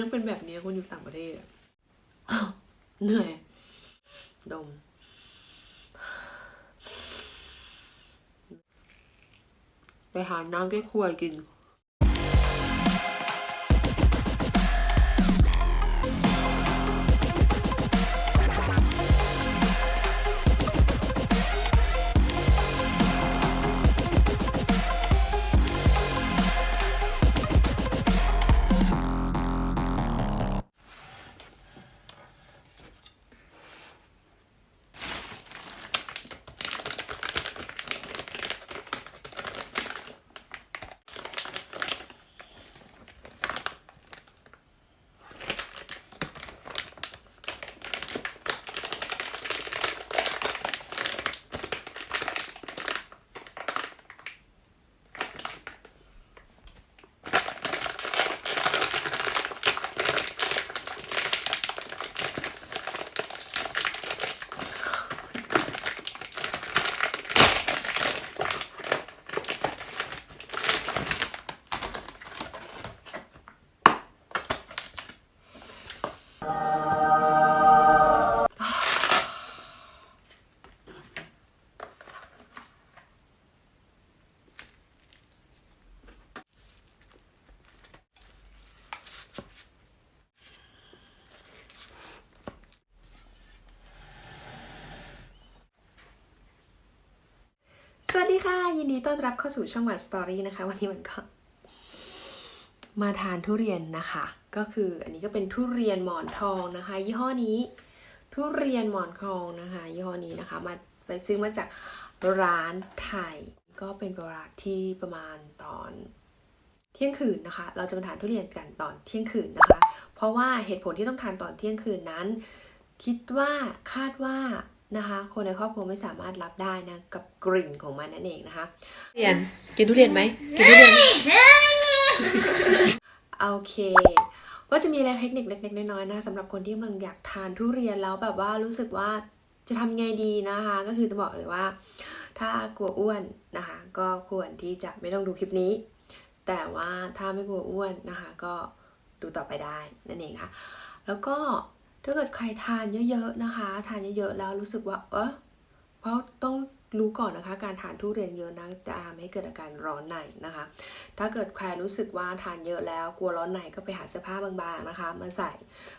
ต้องเป็นแบบนี้คุณอยู่ต่างประเทศเหนื่อย ดม ไปหาน้ำแก้ควยกิน ดีค่ะ ยินดีต้อนรับเข้าสู่ช่องวันสตอรี่นะคะ วันนี้มันก็ มาทานทุเรียนนะคะ ก็คืออันนี้ก็เป็นทุเรียนหมอนทองนะคะ ยี่ห้อนี้ ทุเรียนหมอนทองนะคะ ยี่ห้อนี้นะคะ มาไปซื้อมาจากร้านไทย ก็เป็นเวลาที่ประมาณตอนเที่ยงคืนนะคะ เราจะมาทานทุเรียนกันตอนเที่ยงคืนนะคะ เพราะว่าเหตุผลที่ต้องทานตอนเที่ยงคืนนั้น คิดว่าคาดว่า นะคะ คนในครอบครัวไม่สามารถรับได้นะกับกลิ่นของมันนั่นเองนะคะทุเรียนกินทุเรียนไหมกินทุเรียนโอเค ก็จะมีอะไรเทคนิคเล็กๆน้อยๆนะสำหรับคนที่กำลังอยากทานทุเรียนแล้วแบบว่ารู้สึกว่าจะทำยังไงดีนะคะ ก็คือจะบอกเลยว่า ถ้ากลัวอ้วนนะคะ ก็ควรที่จะไม่ต้องดูคลิปนี้ แต่ว่าถ้าไม่กลัวอ้วนนะคะ ก็ดูต่อไปได้นั่นเองค่ะ แล้วก็ ถ้าเกิดใครทานเยอะๆนะคะ ทานเยอะๆแล้วรู้สึกว่าเออเพราะต้องรู้ก่อนนะคะ การทานทุเรียนเยอะนะจะทำให้เกิดอาการร้อนในนะคะ ถ้าเกิดใครรู้สึกว่าทานเยอะแล้วกลัวร้อนในก็ไปหาเสื้อผ้าบางๆนะคะมาใส่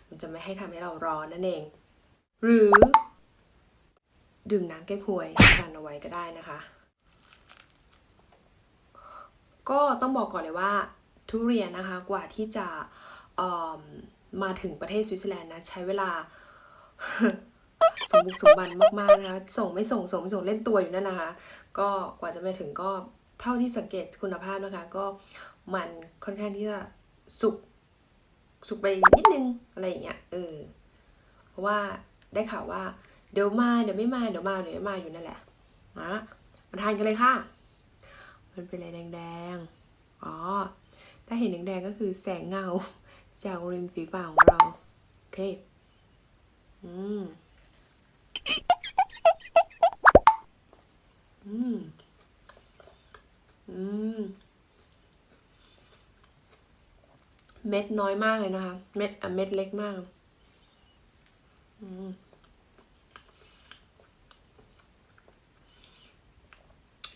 มันจะไม่ให้ทำให้เราร้อนนั่นเอง หรือ ดื่มน้ำแก้ควยกันเอาไว้ก็ได้นะคะ ก็ต้องบอกก่อนเลยว่าทุเรียนนะคะกว่าที่จะเอิ่ มาถึงประเทศสวิตเซอร์แลนด์นะ ใช้เวลา สมบุกสมบันมากๆนะคะส่งไม่ส่งส่งไม่ส่งเล่นตัวอยู่นั่นนะคะก็กว่าจะมาถึงก็เท่าที่สังเกตคุณภาพนะคะ ก็มันค่อนข้างที่จะสุกสุกไปนิดนึงอะไรอย่างเงี้ยเออเพราะว่าได้ข่าวว่า เดี๋ยวมาเดี๋ยวไม่มาเดี๋ยวมาเดี๋ยวไม่มาอยู่นั่นแหละมามาทานกันเลยค่ะ มันเป็นอะไรแดงๆอ๋อถ้าเห็นแดงๆก็คือแสงเงา จากริมฝีปากของเรา โอเค อืม อืม อืม เม็ดน้อยมากเลยนะคะ เม็ดอะเม็ดเล็กมาก อืม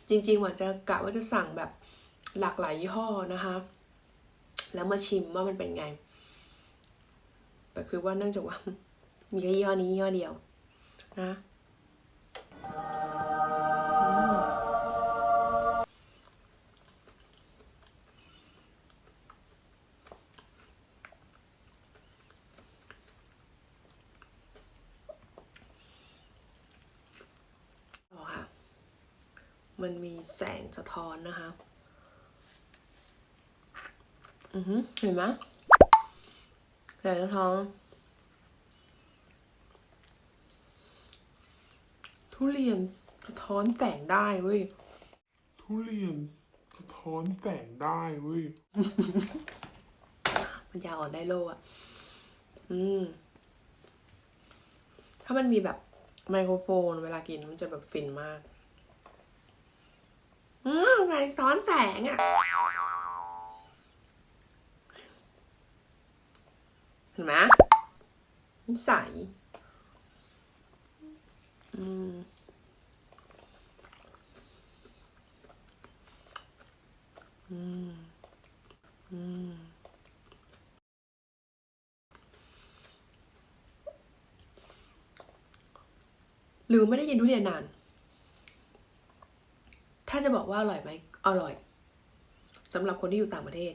จริงๆหว่าจะกะว่าจะสั่งแบบหลากหลายยี่ห้อนะคะ แล้วมาชิมว่ามันเป็นไง แต่คือว่าเนื่องจากว่า มีแค่ยี่ห้อนี้ยี่ห้อเดียวนะต่อค่ะมันมีแสงสะท้อนนะคะ อือหือเห็นไหม แสงสะท้อนทุเรียนสะท้อนแสงได้เว้ย ทุเรียนสะท้อนแสงได้เว้ย มันยาวอ่อนได้โลอะ อืม ถ้ามันมีแบบไมโครโฟนเวลากินมันจะแบบฟินมาก อืมไงซ้อนแสงอะ เห็นไหมมันใสอืมอืมอืมหรือไม่ได้กินทุเรียนนาน ถ้าจะบอกว่าอร่อยไหม อร่อยสำหรับคนที่อยู่ต่างประเทศ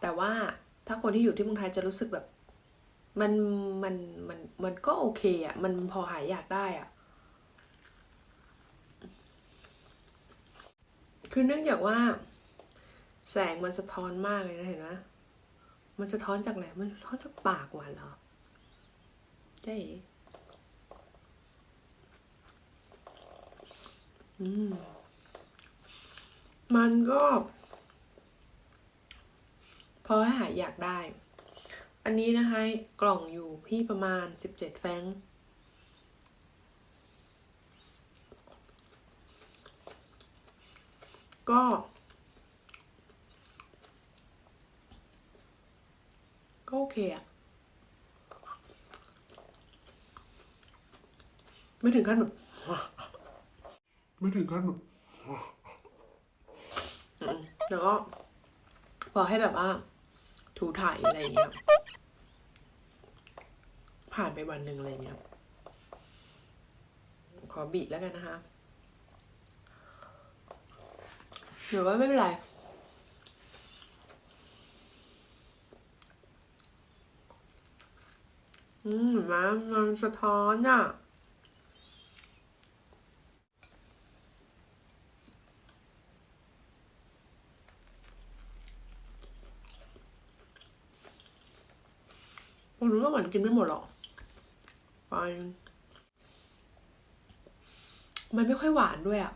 แต่ว่า ถ้าคนที่อยู่ที่เมืองไทยจะรู้สึกแบบ มันมันมันมันก็โอเคอะ่ะ มันพอหายอยากได้อะ่ะ คือเนื่องจากว่า แสงมันสะท้อนมากเลยนะเห็นไหมมันสะท้อนจากไหนมันสะท้อนจากปากหวานเหรอเจ๊อืมมันก็ พอให้หายอยากได้ อันนี้นะคะกล่องอยู่ที่ประมาณสิบเจ็ดแฟรงค์ก็ ก็โอเคอะไม่ถึงขั้นแบบไม่ถึงขั้นแบบอืมแล้วก็พอให้แบบว่า ถูถ่ายอะไรอย่างเงี้ย ผ่านไปวันหนึ่งอะไรเงี้ย ขอบีบแล้วกันนะคะหรือว่าไม่เป็นไร อืมเห็นไหมมันสะท้อนอะ ผมรู้ว่าหวานกินไม่หมดหรอกไปมันไม่ค่อยหวานด้วยอะ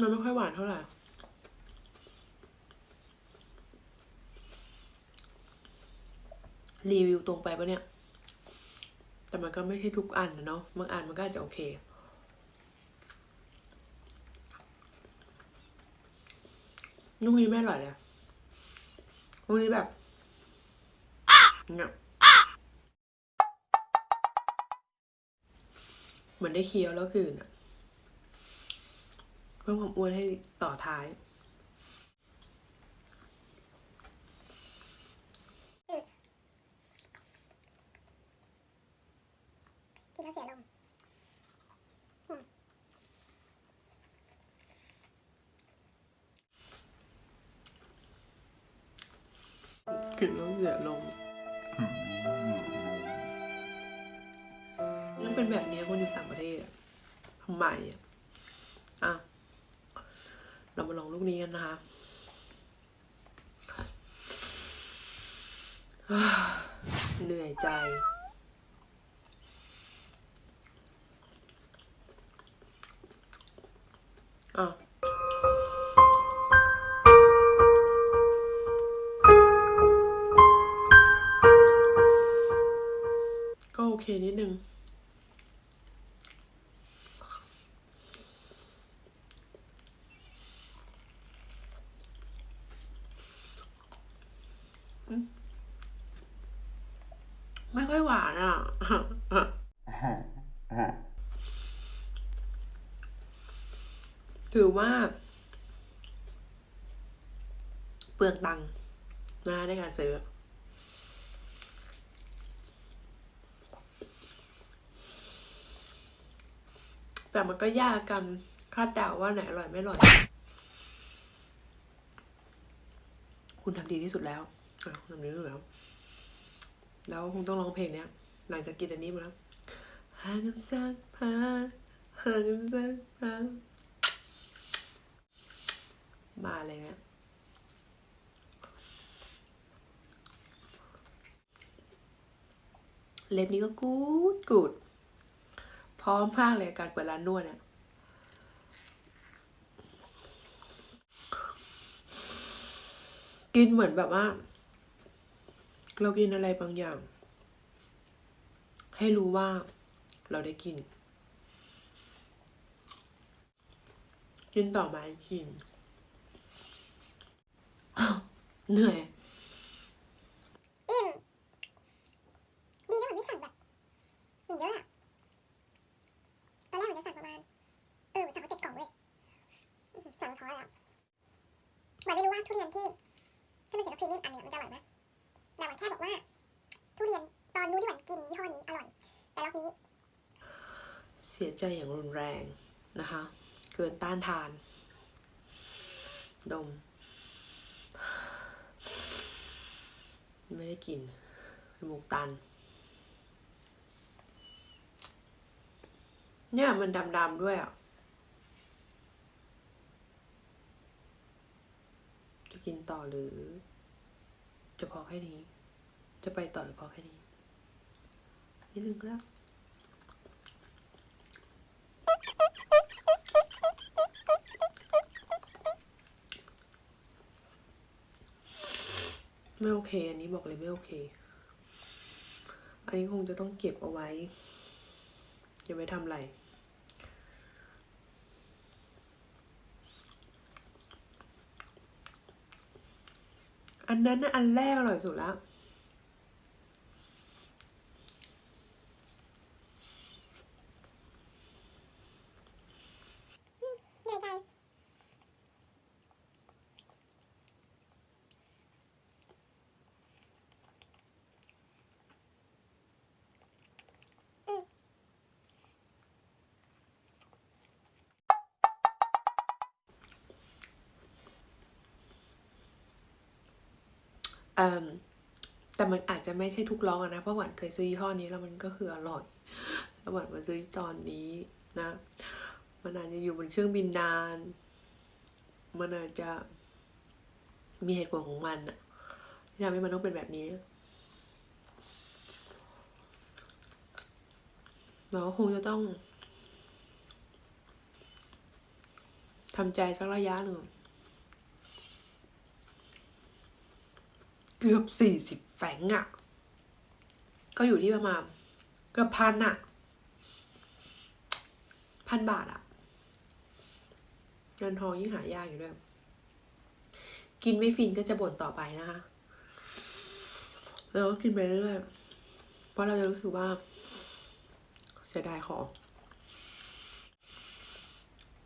มันไม่ค่อยหวานเท่าไหร่ รีวิวตรงไปปะเนี่ย แต่มันก็ไม่ใช่ทุกอันนะเนาะ บางอันมันก็อาจจะโอเค ลูกนี้ไม่อร่อยเลยลูกนี้แบบเนี่ยเหมือนได้เคี้ยวแล้วกืนอะเพิ่มความอ้วนให้ต่อท้าย กินแล้วเสียลมณ์ กินแล้วเสียลงยังเป็นแบบนี้คนอยู่ต่างประเทศทำไมอะ เรามาลองลูกนี้กันนะคะเหนื่อยใจ อะ เคนิดนึง ไม่ค่อยหวานอะ ถือว่า เปลืองตังค์นะในการซื้อ แต่มันก็ยากกันคาดเดาว่าไหนอร่อยไม่อร่อย คุณทำดีที่สุดแล้วคุณทำดีที่สุดแล้ว แล้วคงต้องร้องเพลงเนี้ย หลังจากกินอันนี้มาแล้วหางกันสักพักหางกันสักพักมาเลยเนี่ยเล็บนี้ก็กูดกูด พร้อมมากเลยการเปิดร้านนวดเนี่ยกินเหมือนแบบว่า เรากินอะไรบางอย่าง ให้รู้ว่าเราได้กิน กินต่อมาอีกกิน เหนื่อย แต่รอบนี้ เสียใจอย่างรุนแรงนะคะ เกินต้านทาน ดม ไม่ได้กลินจมูกตัน เนี่ยมันดำๆด้วยอะ จะกินต่อหรือ จะพอแค่นี้ จะไปต่อหรือพอแค่นี้ นิดนึงก็ได้ไม่โอเค อันนี้บอกเลยไม่โอเค อันนี้คงจะต้องเก็บเอาไว้อย่าไปทำอะไรอันนั้นอันแรกอร่อยสุดแล้ว เหนื่อยใจ เอ่ม แต่มันอาจจะไม่ใช่ทุกล็อกอะนะ เพราะหวานเคยซื้อยี่ห้อนี้แล้วมันก็คืออร่อย แล้วหวานมาซื้อตอนนี้นะ มันอาจจะอยู่บนเครื่องบินนาน มันอาจจะมีเหตุผลของมันอะที่ทำให้มันต้องเป็นแบบนี้ เราก็คงจะต้องทำใจสักระยะหนึ่ง เกือบสี่สิบแฝงอะ่ะ ก็อยู่ที่ประมาณเกือบพันอะ่ะ พันบาทอะ่ะเงินทองยิ่งหายากอยู่ด้วย กินไม่ฟินก็จะบ่นต่อไปนะคะแล้วก็กินไปเรื่อยเพราะเราจะรู้สึกว่าเสียดายของ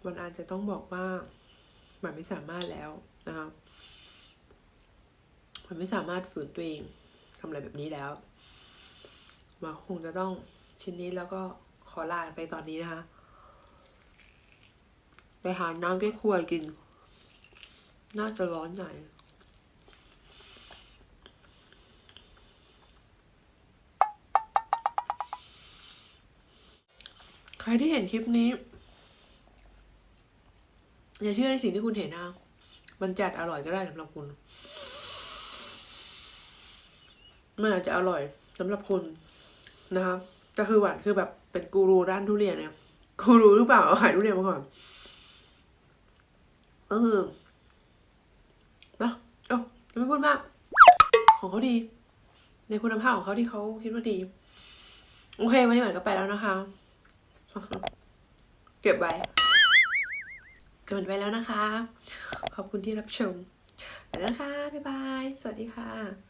มันอาจจะต้องบอกว่ามันไม่สามารถแล้วนะคะ มันไม่สามารถฝืนตัวเองทำอะไรแบบนี้แล้วมันคงจะต้องชิ้นนี้แล้วก็ขอลาไปตอนนี้นะคะ ไปหาน้ำแก้ครัวกิน น่าจะร้อนหน่อยใครที่เห็นคลิปนี้ อย่าเชื่อในสิ่งที่คุณเห็นนะมันจัดอร่อยก็ได้สำหรับคุณ มันอาจจะอร่อยสำหรับคุณนะคะก็คือหวานคือแบบเป็นกูรูด้านทุเรียนเนี่ยกูรูหรือเปล่าเอาขายทุเรียนมาก่อนก็คือนะเอ้าไม่พูดมาก ของเขาดี ในคุณภาพของเขาที่เขาคิดว่าดี โอเค วันนี้หวานก็ไปแล้วนะคะ เก็บไว้เก็บมันไว้แล้วนะคะ ขอบคุณที่รับชมไปแล้วนะคะบ๊ายบาย สวัสดีค่ะ